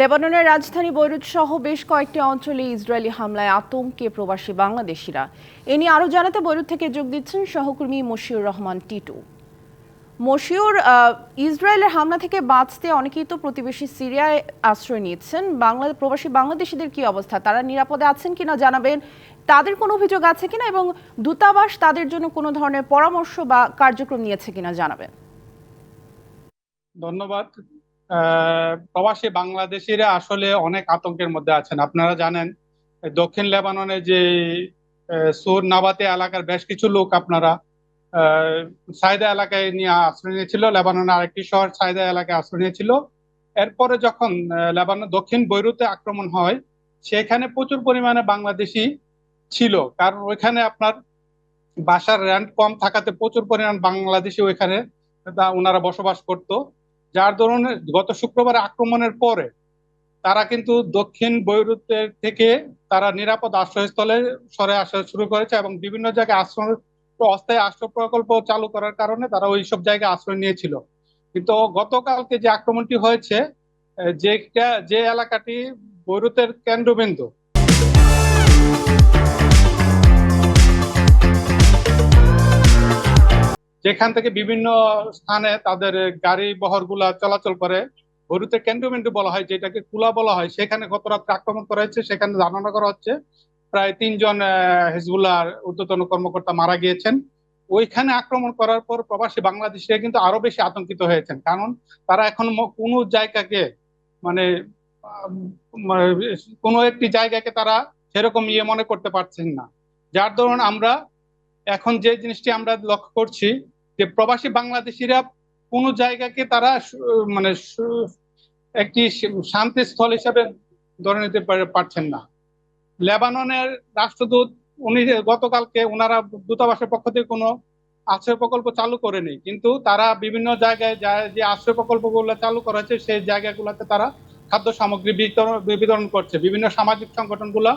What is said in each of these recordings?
লেবাননের রাজধানী বৈরুত সহ বেশ কয়েকটি অঞ্চলে ইসরায়েলি হামলায় আতঙ্কে প্রবাসী বাংলাদেশিরা। এ নিয়ে আরও জানাতে বৈরুত থেকে যোগ দিচ্ছেন সহকর্মী মশিউর রহমান টিটু। মশিউর ইসরায়েলের হামলা থেকে বাঁচতে অনেকেই তো প্রতিবেশী সিরিয়ায় আশ্রয় নিয়েছেন। বাংলা, প্রবাসী বাংলাদেশিদের কি অবস্থা? তারা নিরাপদে আছেন কিনা জানাবেন? তাদের কোনো অভিযোগ আছে কিনা? এবং দূতাবাস তাদের জন্য কোনো ধরনের পরামর্শ বা কার্যক্রম নিয়েছে কিনা জানাবেন? ধন্যবাদ। প্রবাসী বাংলাদেশিরা আসলে অনেক আতঙ্কের মধ্যে আছেন। আপনারা জানেন, দক্ষিণ লেবাননে যে সুর নাবাতে এলাকার বেশ কিছু লোক আপনারা সাইদা এলাকায় নিয়ে আশ্রয় নিয়েছিল, লেবাননের আরেকটি শহর সাইদা এলাকায় আশ্রয় নিয়েছিল। এরপরে যখন লেবানন দক্ষিণ বৈরুতে আক্রমণ হয়, সেখানে প্রচুর পরিমাণে বাংলাদেশি ছিল। কারণ ওইখানে আপনার বাসার র্যান্ট কম থাকাতে প্রচুর পরিমাণ বাংলাদেশি ওইখানে ওনারা বসবাস করতো। যার ধরুন গত শুক্রবার আক্রমণের পরে তারা কিন্তু দক্ষিণ বৈরুতের থেকে তারা নিরাপদ আশ্রয়স্থলে সরে আসা শুরু করেছে এবং বিভিন্ন জায়গায় আশ্রয় অস্থায়ী আশ্রয় প্রকল্প চালু করার কারণে তারা ওই সব জায়গায় আশ্রয় নিয়েছিল। কিন্তু গতকালকে যে আক্রমণটি হয়েছে যেটা যে এলাকাটি বৈরুতের কেন্দ্রবিন্দু যেখান থেকে বিভিন্ন স্থানে তাদের গাড়ি বহর চলাচল করে বৈরুতের কেন্দ্রবিন্দু বলা হয় যেটাকে কুলা বলা হয় সেখানে গত রাত্রে আক্রমণ করা হয়েছে সেখানে ধারণা করা হচ্ছে প্রায় তিনজন আহ, হিজবুল্লাহর ঊর্ধ্বতন কর্মকর্তা মারা গিয়েছেন। ওইখানে আক্রমণ করার পর প্রবাসী বাংলাদেশিরা কিন্তু আরও বেশি আতঙ্কিত হয়েছেন। কারণ তারা এখন কোনো জায়গাকে মানে মানে কোনো একটি জায়গাকে তারা সেরকম ইয়ে মনে করতে পারছেন না। যার দরুন আমরা এখন যে জিনিসটি আমরা লক্ষ্য করছি, যে প্রবাসী বাংলাদেশিরা কোনো জায়গাকে তারা মানে একটি শান্তি স্থল হিসাবে ধরে নিতে পারে- পারছেন না। লেবাননের রাষ্ট্রদূত, উনি গতকালকে ওনারা দূতাবাসের পক্ষ থেকে কোনো আশ্রয় প্রকল্প চালু করেনি। কিন্তু তারা বিভিন্ন জায়গায় যা- যে আশ্রয় প্রকল্পগুলো চালু করা হয়েছে সেই জায়গাগুলোতে তারা খাদ্য সামগ্রী বিতরণ বিতরণ করছে। বিভিন্ন সামাজিক সংগঠনগুলো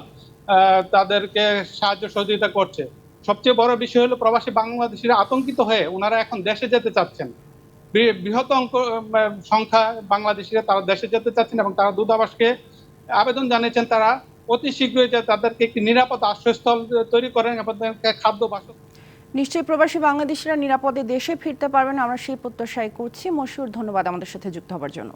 তাদেরকে সাহায্য সহযোগিতা করছে। সবচেয়ে বড় বিষয় হলো প্রবাসী বাংলাদেশিরা আতঙ্কিত হয়ে ওনারা এখন দেশে যেতে চাচ্ছেন। বৃহৎ অঙ্ক সংখ্যা বাংলাদেশিরা তারা দেশে যেতে চাচ্ছেন এবং তারা দূতাবাসকে আবেদন জানিয়েছেন তারা অতি শীঘ্রই যে তাদেরকে একটি নিরাপদ আশ্রয়স্থল তৈরি করেন এবং খাদ্য বাস নিশ্চয়ই প্রবাসী বাংলাদেশিরা নিরাপদে দেশে ফিরতে পারবেন। আমরা সেই প্রত্যাশাই করছি। মশুর ধন্যবাদ আমাদের সাথে যুক্ত হওয়ার জন্য।